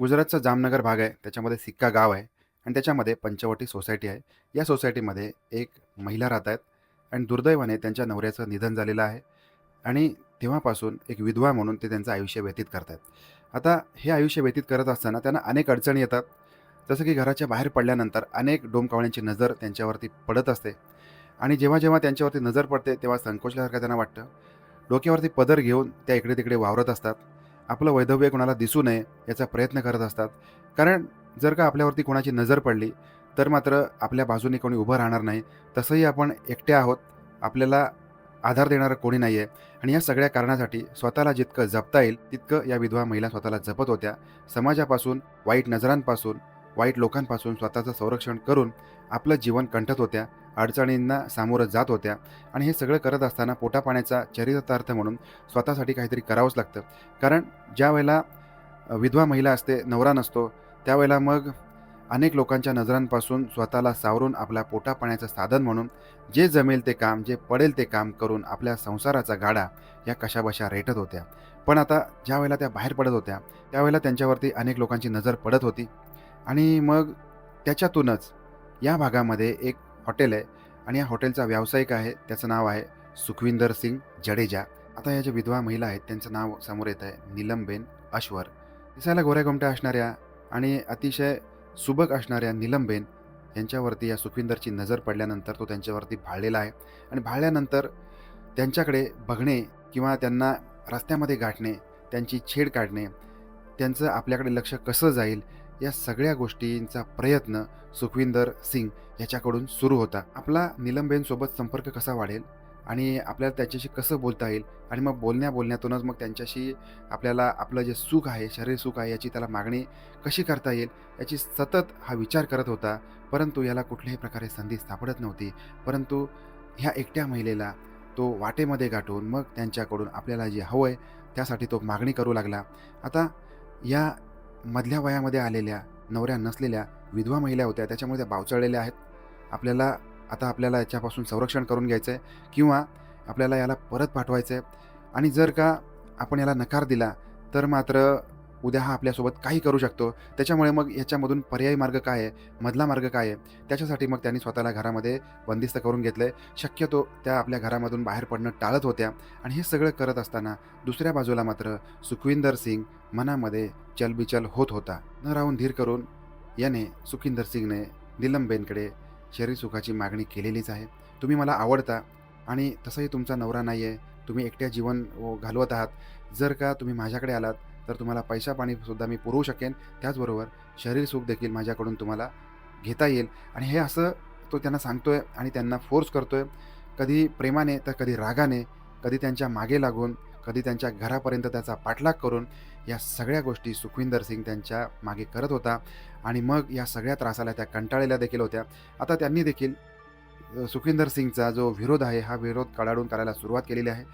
गुजरातचा जामनगर भाग आहे त्याच्यामध्ये सिक्का गाव आहे आणि त्याच्यामध्ये पंचवटी सोसायटी आहे. या सोसायटीमध्ये एक महिला राहत आहेत आणि दुर्दैवाने त्यांच्या नवऱ्याचं निधन झालेलं आहे आणि तेव्हापासून एक विधवा म्हणून ते त्यांचं आयुष्य व्यतीत करत आहेत आता हे आयुष्य व्यतीत करत असताना त्यांना अनेक अडचणी येतात. जसं की घराच्या बाहेर पडल्यानंतर अनेक डोमकावण्यांची नजर त्यांच्यावरती पडत असते आणि जेव्हा जेव्हा त्यांच्यावरती नजर पडते तेव्हा संकोचल्यासारखं त्यांना वाटतं. डोक्यावरती पदर घेऊन त्या इकडे तिकडे वावरत असतात. आपलं वैधव्य कोणाला दिसू नये याचा प्रयत्न करत असतात. कारण जर का आपल्यावरती कोणाची नजर पडली तर मात्र आपल्या बाजूने कोणी उभं राहणार नाही. तसंही आपण एकटे आहोत. आपल्याला आधार देणारं कोणी नाही आहे आणि या सगळ्या कारणासाठी स्वतःला जितकं जपता येईल तितकं या विधवा महिला स्वतःला जपत होत्या. समाजापासून वाईट नजरांपासून वाईट लोकांपासून स्वतःचं संरक्षण करून आपलं जीवन कंठत होत्या. अडचणींना सामोरं जात होत्या. आणि हे सगळं करत असताना पोटापाण्याचा चरितार्थ म्हणून स्वतःसाठी काहीतरी करावंच लागतं. कारण ज्या वेळेला विधवा महिला असते नवरा नसतो त्यावेळेला मग अनेक लोकांच्या नजरांपासून स्वतःला सावरून आपल्या पोटापाण्याचं साधन म्हणून जे जमेल ते काम जे पडेल ते काम करून आपल्या संसाराचा गाडा या कशाबशा रेटत होत्या. पण आता ज्या वेळेला त्या बाहेर पडत होत्या त्यावेळेला त्यांच्यावरती अनेक लोकांची नजर पडत होती. आणि मग त्याच्यातूनच या भागामध्ये एक हॉटेल आहे आणि या हॉटेलचा व्यावसायिक आहे त्याचं नाव आहे सुखविंदर सिंग जडेजा. आता या ज्या विधवा महिला आहेत त्यांचं नाव समोर येत आहे निलमबेन अश्वर. दिसायला गोऱ्या गोमट्या असणाऱ्या आणि अतिशय सुबक असणाऱ्या निलमबेन यांच्यावरती या सुखविंदरची नजर पडल्यानंतर तो त्यांच्यावरती भाळलेला आहे आणि भाळल्यानंतर त्यांच्याकडे बघणे किंवा त्यांना रस्त्यामध्ये गाठणे त्यांची छेड काढणे त्यांचं आपल्याकडे लक्ष कसं जाईल या सगळ्या गोष्टींचा प्रयत्न सुखविंदर सिंग याच्याकडून सुरू होता. आपला निलंबेनसोबत संपर्क कसा वाढेल? आणि आपल्याला त्याच्याशी कसं बोलता येईल? आणि मग बोलण्या बोलण्यातूनच मग त्यांच्याशी आपल्याला आपलं जे सुख आहे शरीर सुख आहे याची त्याला मागणी कशी करता येईल? याची सतत हा विचार करत होता. परंतु याला कुठल्याही प्रकारे संधी सापडत नव्हती. परंतु ह्या एकट्या महिलेला तो वाटेमध्ये गाठून मग त्यांच्याकडून आपल्याला जे हवं आहे त्यासाठी तो मागणी करू लागला. आता या मधल्या वयामध्ये आलेल्या नवऱ्या नसलेल्या विधवा महिला होत्या त्याच्यामुळे त्या बावचळलेल्या आहेत. आपल्याला आता आपल्याला याच्यापासून संरक्षण करून घ्यायचं आहे किंवा आपल्याला याला परत पाठवायचं आहे आणि जर का आपण याला नकार दिला तर मात्र उद्या हा आपल्यासोबत काही करू शकतो. त्याच्यामुळे मग याच्यामधून पर्यायी मार्ग काय आहे? मधला मार्ग काय आहे? त्याच्यासाठी मग त्यांनी स्वतःला घरामध्ये बंदिस्त करून घेतलं आहे शक्यतो त्या आपल्या घरामधून बाहेर पडणं टाळत होत्या आणि हे सगळं करत असताना दुसऱ्या बाजूला मात्र सुखविंदर सिंग मनामध्ये चलबिचल होत होता. न राहून धीर करून याने सुखिंदर सिंगने निलमबेनकडे शरीर सुखाची मागणी केलेलीच आहे. तुम्ही मला आवडता आणि तसंही तुमचा नवरा नाही आहे तुम्ही एकट्या जीवन घालवत आहात. जर का तुम्ही माझ्याकडे आलात तर तुम्हाला पैसा पाणीसुद्धा मी पुरवू शकेन. त्याचबरोबर शरीर सुख देखील माझ्याकडून तुम्हाला घेता येईल. आणि हे असं तो त्यांना सांगतोय आणि त्यांना फोर्स करतोय. कधी प्रेमाने तर कधी रागाने कधी त्यांच्या मागे लागून कधी त्यांच्या घरापर्यंत त्याचा पाठलाग करून या सगळ्या गोष्टी सुखविंदर सिंग त्यांच्या मागे करत होता. आणि मग या सगळ्या त्रासाला त्या कंटाळलेल्या देखील होत्या. आता त्यांनी देखील सुखविंदर सिंगचा जो विरोध आहे हा विरोध कडाडून करायला सुरुवात केलेली आहे.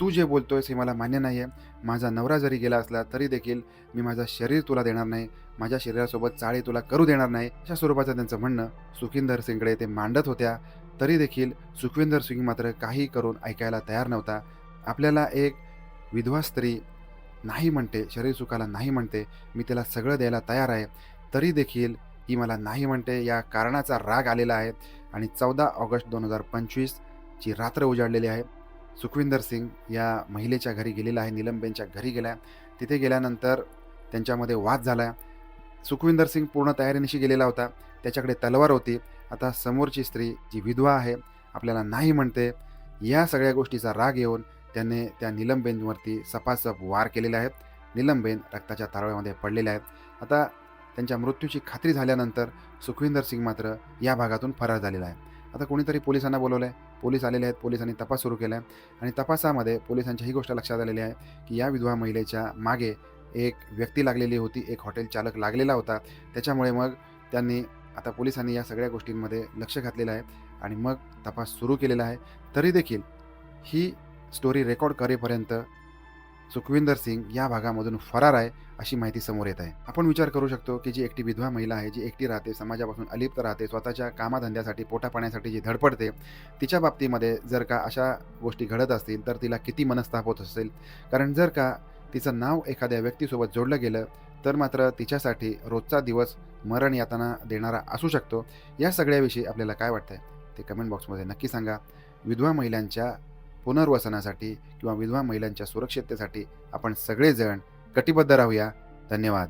तू जे बोलतोयस हे मला मान्य नाही आहे माझा नवरा जरी गेला असला तरी देखील मी माझं शरीर तुला देणार नाही. माझ्या शरीरासोबत चाळी तुला करू देणार नाही. अशा स्वरूपाचं त्यांचं म्हणणं सुखिंदर सिंगकडे ते मांडत होत्या. तरी देखील सुखविंदर सिंग मात्र काही करून ऐकायला तयार नव्हता. आपल्याला एक विधवा स्त्री नाही म्हणते शरीर सुखाला नाही म्हणते. मी त्याला सगळं द्यायला तयार आहे. तरी देखील ही मला नाही म्हणते या कारणाचा राग आलेला आहे. आणि चौदा ऑगस्ट दोन हजार पंचवीसची रात्र उजाडलेली आहे. सुखविंदर सिंग या महिलेच्या घरी गेलेला आहे निलमबेनच्या घरी गेला तिथे गेल्यानंतर त्यांच्यामध्ये वाद झाला सुखविंदर सिंग पूर्ण तयारीनिशी गेलेला होता. त्याच्याकडे तलवार होती. आता समोरची स्त्री जी विधवा आहे आपल्याला नाही म्हणते. या सगळ्या गोष्टीचा राग येऊन त्याने त्या निलमबेनवरती सपासप वार केलेले आहेत निलमबेन रक्ताच्या तारव्यामध्ये पडलेल्या आहेत. आता त्यांच्या मृत्यूची खात्री झाल्यानंतर सुखविंदर सिंग मात्र या भागातून फरार झालेला आहे. आता कोणीतरी पोलिसांना बोलवलं आहे पोलीस आलेले आहेत. पोलिसांनी तपास सुरू केला आहे आणि तपासामध्ये पोलिसांच्या ही गोष्ट लक्षात आलेली आहे की या विधवा महिलेच्या मागे एक व्यक्ती लागलेली होती. एक हॉटेल चालक लागलेला होता. त्याच्यामुळे मग त्यांनी आता पोलिसांनी या सगळ्या गोष्टींमध्ये लक्ष घातलेलं आहे आणि मग तपास सुरू केलेला आहे. तरी देखील ही स्टोरी रेकॉर्ड करेपर्यंत सुखविंदर सिंग या भागामधून फरार आहे अशी माहिती समोर येत आहे. आपण विचार करू शकतो की जी एकटी विधवा महिला आहे जी एकटी राहते समाजापासून अलिप्त राहते स्वतःच्या कामाधंद्यासाठी पोटा पाण्यासाठी जी धडपडते तिच्या बाबतीमध्ये जर का अशा गोष्टी घडत असतील तर तिला किती मनस्ताप होत असेल? कारण जर का तिचं नाव एखाद्या व्यक्तीसोबत जोडलं गेलं तर मात्र तिच्यासाठी रोजचा दिवस मरण यातना देणारा असू शकतो. या सगळ्याविषयी आपल्याला काय वाटतंय? ते कमेंट बॉक्समध्ये नक्की सांगा. विधवा महिलांच्या पुनर्वसनासाठी किंवा विधवा महिलांच्या सुरक्षिततेसाठी आपण सगळेजण कटिबद्ध राहूया. धन्यवाद.